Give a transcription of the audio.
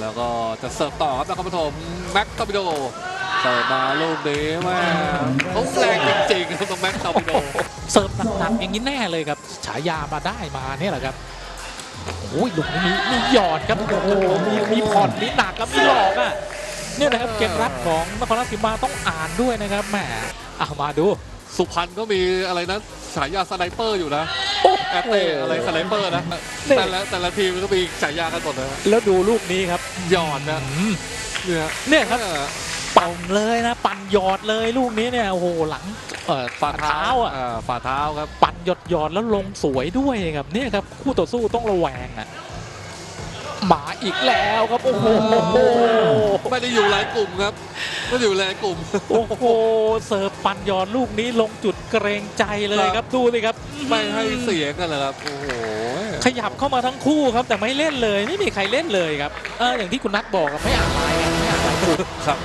แล้วก็จะเสิร์ฟต่อครับนครปฐมแม็กตอร์ปิโดเสิร์ฟมาลูกนี้แม่เขาแรงจริงๆครับตรงแม็กตอร์ปิโดเสิร์ฟหนักๆอย่างนี้แน่เลยครับ ฉายามาได้มาเนี่ยแหละครับโอ้ยลูกนี้มีมีหยอดครับโอ้โหมีมีผ่อนมีหนักแล้วมีหลอกอะเนี่ยนะครับเกมรับของนครราชสีมาต้องอ่านด้วยนะครับแหมเอามาดู สุพรรณก็มีอะไรนะฉายาสไนเปอร์อยู่นะโอ้ แอตเต้อะไรสไนเปอร์นะนี่แต่ละแต่ละทีมก็มีฉายากันหมดนะแล้วดูลูกนี้ครับหยอดนะอืมเนี่ยเนี่ยครับเออปั่นเลยนะ ปั่นหยอดเลยลูกนี้เนี่ยโอ้โหหลังเอ่อฝ่าเท้าอะอ่าฝ่าเท้าครับปั่นหยดหยอดแล้วลงสวยด้วยครับเนี่ยครับคู่ต่อสู้ต้องระแวงอะหมา อีกแล้วครับ โอ้โห ไม่ได้อยู่หลายกลุ่มครับไม่ได้อยู่หลายกลุ่ม โอ้โห เสิร์ฟปั่นหยอดลูกนี้ลงจุดเกรงใจเลยครับ ดูสิครับ ไม่ให้เสียงกันเลยครับ โอ้โห ขยับเข้ามาทั้งคู่ครับ แต่ไม่เล่นเลย ไม่มีใครเล่นเลยครับ เอออย่างที่คุณนัทบอกครับไม่อ่านไลน์กันไม่อ่านไลน์กลุ่มครับ